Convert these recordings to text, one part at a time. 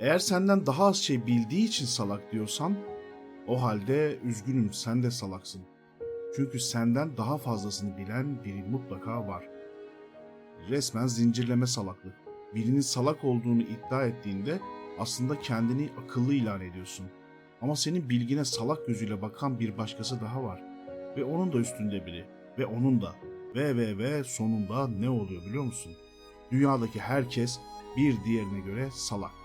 Eğer senden daha az şey bildiği için salak diyorsan, o halde üzgünüm sen de salaksın. Çünkü senden daha fazlasını bilen biri mutlaka var. Resmen zincirleme salaklık. Birinin salak olduğunu iddia ettiğinde aslında kendini akıllı ilan ediyorsun. Ama senin bilgine salak gözüyle bakan bir başkası daha var. Ve onun da üstünde biri. Ve onun da. Ve ve ve sonunda ne oluyor biliyor musun? Dünyadaki herkes bir diğerine göre salak.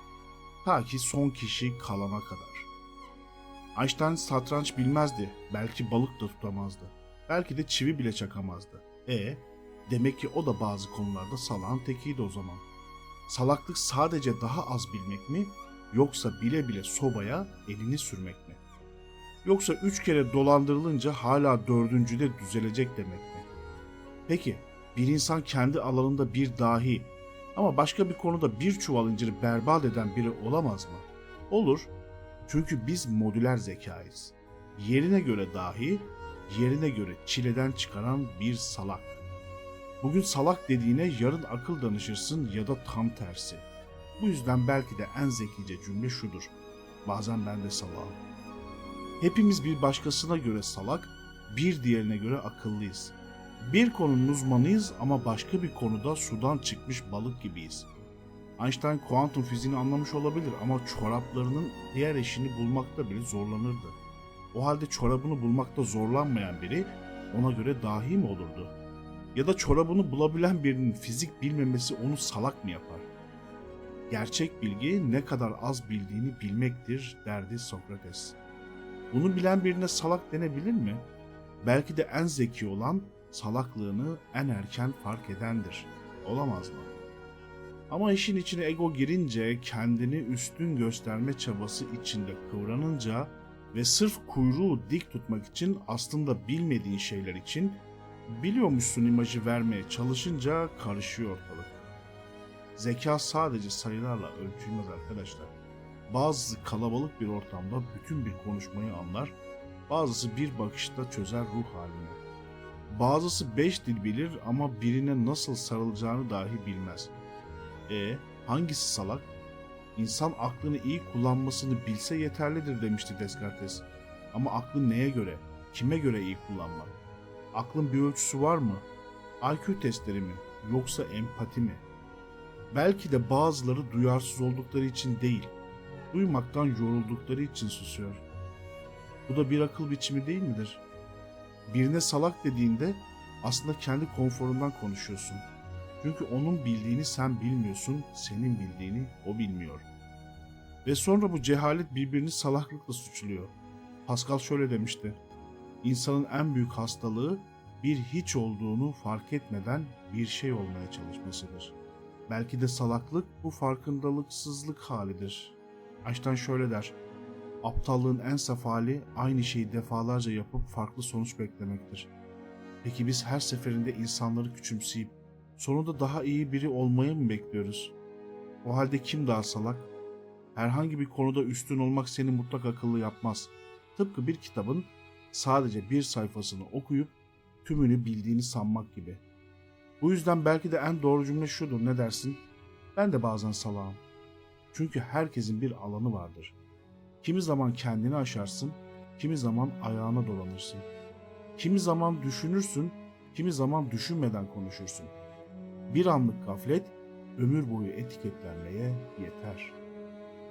Ta ki son kişi kalana kadar. Einstein satranç bilmezdi. Belki balık da tutamazdı. Belki de çivi bile çakamazdı. E demek ki o da bazı konularda salağın tekiydi o zaman. Salaklık sadece daha az bilmek mi yoksa bile bile sobaya elini sürmek mi? Yoksa üç kere dolandırılınca hala dördüncüde düzelecek demek mi? Peki bir insan kendi alanında bir dahi ama başka bir konuda bir çuval inciri berbat eden biri olamaz mı? Olur. Çünkü biz modüler zekayız. Yerine göre dahi, yerine göre çileden çıkaran bir salak. Bugün salak dediğine yarın akıl danışırsın ya da tam tersi. Bu yüzden belki de en zekice cümle şudur. Bazen ben de salağım. Hepimiz bir başkasına göre salak, bir diğerine göre akıllıyız. Bir konunun uzmanıyız ama başka bir konuda sudan çıkmış balık gibiyiz. Einstein kuantum fiziğini anlamış olabilir ama çoraplarının diğer eşini bulmakta bile zorlanırdı. O halde çorabını bulmakta zorlanmayan biri ona göre dahi mi olurdu? Ya da çorabını bulabilen birinin fizik bilmemesi onu salak mı yapar? Gerçek bilgi ne kadar az bildiğini bilmektir derdi Sokrates. Bunu bilen birine salak denebilir mi? Belki de en zeki olan salaklığını en erken fark edendir. Olamaz mı? Ama işin içine ego girince, kendini üstün gösterme çabası içinde kıvranınca ve sırf kuyruğu dik tutmak için aslında bilmediğin şeyler için biliyormuşsun imajı vermeye çalışınca karışıyor ortalık. Zeka sadece sayılarla ölçülmez arkadaşlar. Bazısı kalabalık bir ortamda bütün bir konuşmayı anlar, bazısı bir bakışta çözer ruh halini. Bazısı beş dil bilir ama birine nasıl sarılacağını dahi bilmez. E hangisi salak? İnsan aklını iyi kullanmasını bilse yeterlidir demişti Descartes. Ama aklı neye göre, kime göre iyi kullanmak? Aklın bir ölçüsü var mı? IQ testleri mi? Yoksa empati mi? Belki de bazıları duyarsız oldukları için değil, duymaktan yoruldukları için susuyor. Bu da bir akıl biçimi değil midir? Birine salak dediğinde aslında kendi konforundan konuşuyorsun. Çünkü onun bildiğini sen bilmiyorsun, senin bildiğini o bilmiyor. Ve sonra bu cehalet birbirini salaklıkla suçluyor. Pascal şöyle demişti. İnsanın en büyük hastalığı bir hiç olduğunu fark etmeden bir şey olmaya çalışmasıdır. Belki de salaklık bu farkındalıksızlık halidir. Einstein şöyle der. Aptallığın en saf hali aynı şeyi defalarca yapıp farklı sonuç beklemektir. Peki biz her seferinde insanları küçümseyip sonunda daha iyi biri olmayı mı bekliyoruz? O halde kim daha salak? Herhangi bir konuda üstün olmak seni mutlak akıllı yapmaz. Tıpkı bir kitabın sadece bir sayfasını okuyup tümünü bildiğini sanmak gibi. Bu yüzden belki de en doğru cümle şudur ne dersin? Ben de bazen salağım. Çünkü herkesin bir alanı vardır. Kimi zaman kendini aşarsın, kimi zaman ayağına dolanırsın. Kimi zaman düşünürsün, kimi zaman düşünmeden konuşursun. Bir anlık gaflet ömür boyu etiketlenmeye yeter.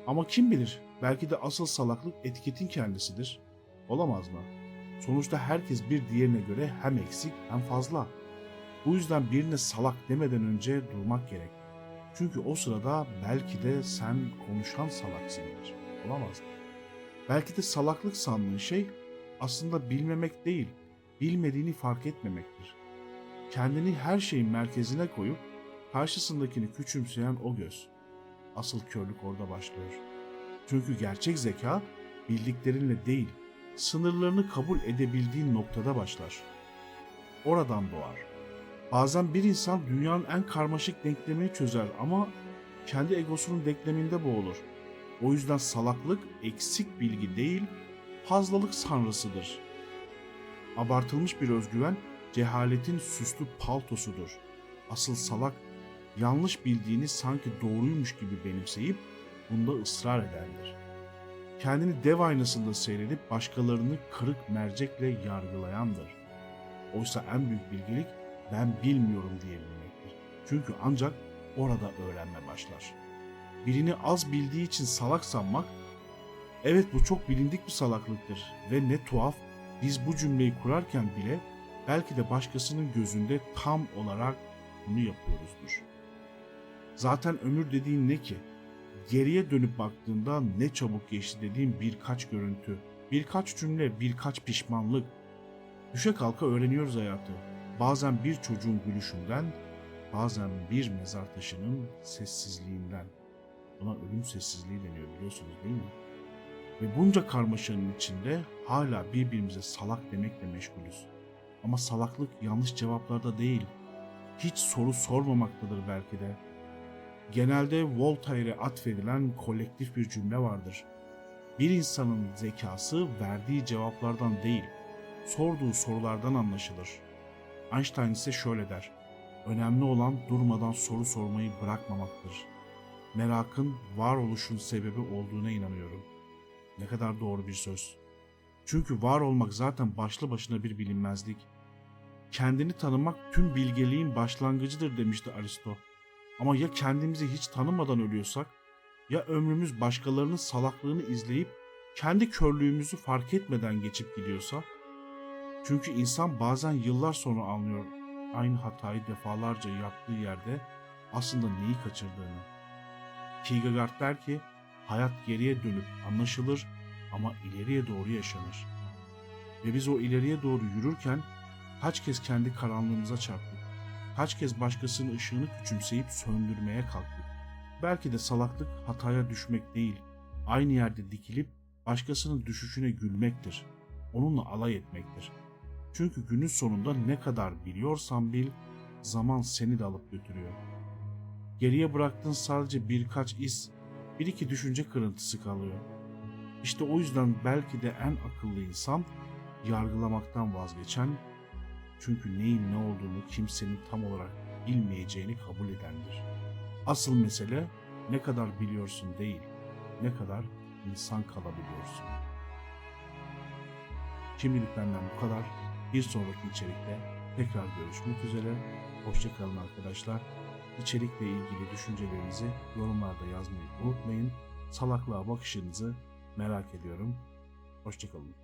Ama kim bilir belki de asıl salaklık etiketin kendisidir. Olamaz mı? Sonuçta herkes bir diğerine göre hem eksik hem fazla. Bu yüzden birine salak demeden önce durmak gerek. Çünkü o sırada belki de sen konuşan salaksındır. Olamaz mı? Belki de salaklık sandığın şey aslında bilmemek değil, bilmediğini fark etmemektir. Kendini her şeyin merkezine koyup karşısındakini küçümseyen o göz. Asıl körlük orada başlıyor. Çünkü gerçek zeka bildiklerinle değil, sınırlarını kabul edebildiğin noktada başlar. Oradan doğar. Bazen bir insan dünyanın en karmaşık denklemini çözer ama kendi egosunun denkleminde boğulur. O yüzden salaklık eksik bilgi değil, fazlalık sanrısıdır. Abartılmış bir özgüven cehaletin süslü paltosudur. Asıl salak yanlış bildiğini sanki doğruymuş gibi benimseyip bunda ısrar edendir. Kendini dev aynasında seyredip başkalarını kırık mercekle yargılayandır. Oysa en büyük bilgelik ben bilmiyorum diyebilmektir. Çünkü ancak orada öğrenme başlar. Birini az bildiği için salak sanmak, evet bu çok bilindik bir salaklıktır ve ne tuhaf biz bu cümleyi kurarken bile belki de başkasının gözünde tam olarak bunu yapıyoruzdur. Zaten ömür dediğin ne ki? Geriye dönüp baktığında ne çabuk geçti dediğin birkaç görüntü, birkaç cümle, birkaç pişmanlık. Düşe kalka öğreniyoruz hayatı. Bazen bir çocuğun gülüşünden, bazen bir mezar taşının sessizliğinden. Buna ölüm sessizliği deniyor biliyorsunuz değil mi? Ve bunca karmaşanın içinde hala birbirimize salak demekle meşgulüz. Ama salaklık yanlış cevaplarda değil. Hiç soru sormamaktadır belki de. Genelde Voltaire'e atfedilen kolektif bir cümle vardır. Bir insanın zekası verdiği cevaplardan değil, sorduğu sorulardan anlaşılır. Einstein ise şöyle der. Önemli olan durmadan soru sormayı bırakmamaktır. Merakın varoluşun sebebi olduğuna inanıyorum. Ne kadar doğru bir söz. Çünkü var olmak zaten başlı başına bir bilinmezlik. Kendini tanımak tüm bilgeliğin başlangıcıdır demişti Aristo. Ama ya kendimizi hiç tanımadan ölüyorsak, ya ömrümüz başkalarının salaklığını izleyip kendi körlüğümüzü fark etmeden geçip gidiyorsa? Çünkü insan bazen yıllar sonra anlıyor aynı hatayı defalarca yaptığı yerde aslında neyi kaçırdığını. Kierkegaard der ki, hayat geriye dönüp anlaşılır ama ileriye doğru yaşanır. Ve biz o ileriye doğru yürürken kaç kez kendi karanlığımıza çarptık. Kaç kez başkasının ışığını küçümseyip söndürmeye kalktık. Belki de salaklık hataya düşmek değil, aynı yerde dikilip başkasının düşüşüne gülmektir. Onunla alay etmektir. Çünkü günün sonunda ne kadar biliyorsan bil, zaman seni de alıp götürüyor. Geriye bıraktığın sadece birkaç iz, bir iki düşünce kırıntısı kalıyor. İşte o yüzden belki de en akıllı insan yargılamaktan vazgeçen, çünkü neyin ne olduğunu kimsenin tam olarak bilmeyeceğini kabul edendir. Asıl mesele ne kadar biliyorsun değil, ne kadar insan kalabiliyorsun. Şimdilik benden bu kadar. Bir sonraki içerikte tekrar görüşmek üzere. Hoşçakalın arkadaşlar. İçerikle ilgili düşüncelerinizi yorumlarda yazmayı unutmayın. Salaklığa bakışınızı merak ediyorum. Hoşçakalın.